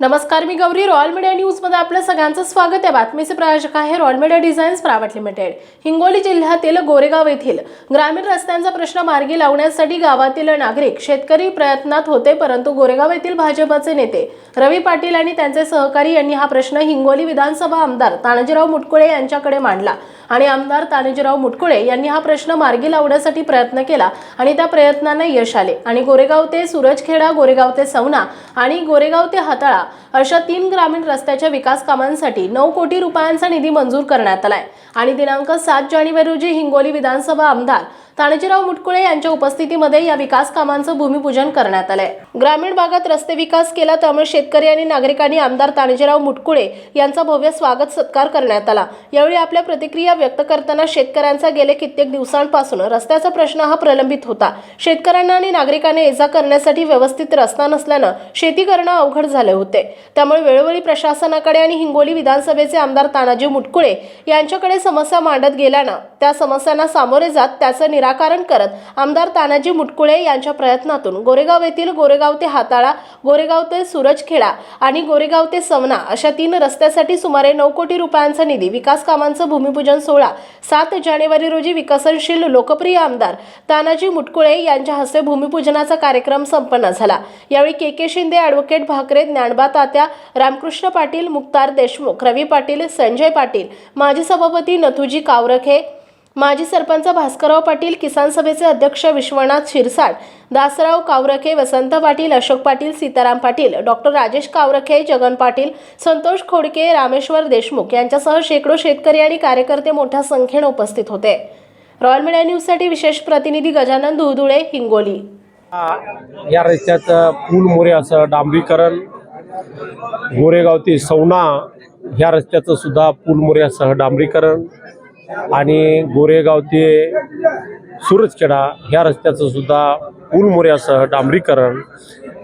नमस्कार मी Gauri royal media न्यूजमध्ये आपलं सगळ्यांचं स्वागत आहे. बातमीचे प्रायोजक आहे royal media designs private limited. Hingoli जिल्ह्यातील गोरेगाव येथील ग्रामीण रस्त्यांचा प्रश्न मार्गी लावण्यासाठी गावातील नागरिक शेतकरी प्रयत्नात होते परंतु गोरेगाव येथील भाजपचे नेते रवी पाटील आणि त्यांचे सहकारी यांनी हा प्रश्न हिंगोली विधानसभा आमदार तानाजीराव मुटकुळे यांच्याकडे मांडला. आणि आमदार तानाजीराव मुटकुळे यांनी हा प्रश्न मार्गी लावण्यासाठी प्रयत्न केला आणि त्या प्रयत्नांना यश आले. आणि गोरेगाव ते सूरजखेडा गोरेगाव ते सवना आणि गोरेगाव ते हाताळा अशा तीन ग्रामीण रस्त्याच्या विकास कामांसाठी नऊ कोटी रुपयांचा निधी मंजूर करण्यात आलाय. आणि दिनांक सात जानेवारी रोजी हिंगोली विधानसभा आमदार तानाजीराव मुटकुळे यांच्या उपस्थितीमध्ये या विकास कामांचं भूमिपूजन करण्यात आलंय. ग्रामीण भागात रस्ते विकास केला त्यामुळे शेतकरी आणि नागरिकांनी आमदार तानाजीराव मुटकुळे यांचा भव्य स्वागत सत्कार करण्यात आला. यावेळी आपल्या प्रतिक्रिया व्यक्त करताना शेतकऱ्यांचा गेले कित्येक दिवसांपासून रस्त्याचा प्रश्न हा प्रलंबित होता. शेतकऱ्यांना आणि नागरिकांना ये करण्यासाठी व्यवस्थित रस्ता नसल्यानं शेती करणं अवघड झाले होते. त्यामुळे वेळोवेळी प्रशासनाकडे आणि हिंगोली विधानसभेचे आमदार तानाजी मुटकुळे यांच्याकडे समस्या मांडत गेल्यानं त्या समस्यांना सामोरे जात त्याचं निराकरण करत आमदार तानाजी मुटकुळे यांच्या प्रयत्नातून गोरेगाव येथील गोरेगाव ते हाताळा गोरेगाव ते सूरजखेडा आणि गोरेगाव ते सवना अशा तीन रस्त्यासाठी सुमारे नऊ कोटी रुपयांचा निधी विकास कामांचं भूमिपूजन सोहळा सात जानेवारी रोजी विकसनशील लोकप्रिय आमदार तानाजी मुटकुळे यांच्या हस्ते भूमिपूजनाचा कार्यक्रम संपन्न झाला. यावेळी K K Shinde advocate Bhakre Dnyanba Tatya Ramkrishna Patil Mukhtar Deshmukh Ravi Patil Sanjay Patil माजी सभापती नथुजी कावरखे माजी सरपंच भास्करराव पाटील किसान सभेचे अध्यक्ष विश्वनाथ शिरसाट दासराव कावरखे वसंत पाटील अशोक पाटील सीताराम पाटील डॉक्टर राजेश कावरखे जगन पाटील संतोष खोडके रामेश्वर देशमुख यांच्यासह शेकडो शेतकरी आणि कार्यकर्ते मोठ्या संख्येने उपस्थित होते. रॉयल मीडिया न्यूजसाठी विशेष प्रतिनिधी गजानन धुळधुळे हिंगोली. या रस्त्याचं पूल मोरे असं डांबरीकरण गोरेगाव ते सवना ह्या रस्त्याचं सुद्धा पुलमोऱ्यासह डांबरीकरण आणि गोरेगाव ते सुरजखेडा ह्या रस्त्याचं सुद्धा पुलमोऱ्यासह डांबरीकरण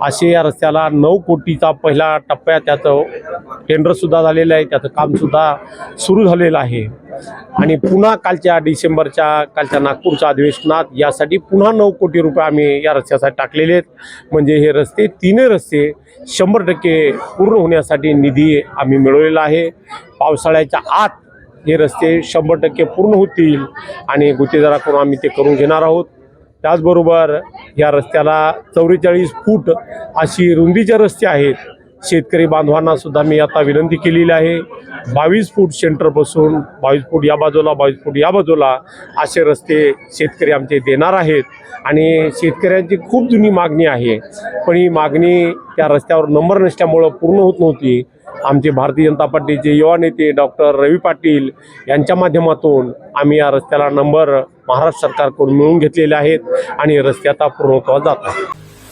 असे या रस्त्याला नऊ कोटीचा पहिला टप्प्यात त्याचं टेंडरसुद्धा झालेलं आहे. त्याचं कामसुद्धा सुरू झालेलं आहे. आणि पुन्हा कालच्या डिसेंबरच्या कालच्या नागपूरच्या अधिवेशनात यासाठी पुन्हा नऊ कोटी रुपये आम्ही या रस्त्यासाठी टाकलेले आहेत. म्हणजे हे रस्ते तीनही रस्ते शंभर टक्के पूर्ण होण्यासाठी निधी आम्ही मिळवलेला आहे. पावसाळ्याच्या आत हे रस्ते शंभर टक्के पूर्ण होतील आणि गुत्तेदाराकडून आम्ही ते करून घेणार आहोत. त्याचबरोबर या रस्त्याला चौवेचाळीस फूट अशी रुंदीचे रस्ते आहेत. शेतकरी बांधवांना सुद्धा मी आता विनंती केलेली आहे. बावीस फूट सेंटरपासून बावीस फूट या बाजूला बावीस फूट या बाजूला असे रस्ते शेतकरी आमचे देणार आहेत. आणि शेतकऱ्यांची खूप जुनी मागणी आहे. पण ही मागणी त्या रस्त्यावर नंबर नसल्यामुळं पूर्ण होत नव्हती. आमचे भारतीय जनता पार्टीचे युवा नेते डॉक्टर रवी पाटील यांच्या माध्यमातून आम्ही या रस्त्याला नंबर महाराष्ट्र सरकारकडून मिळवून घेतलेले आहेत आणि रस्ते आता जात आहे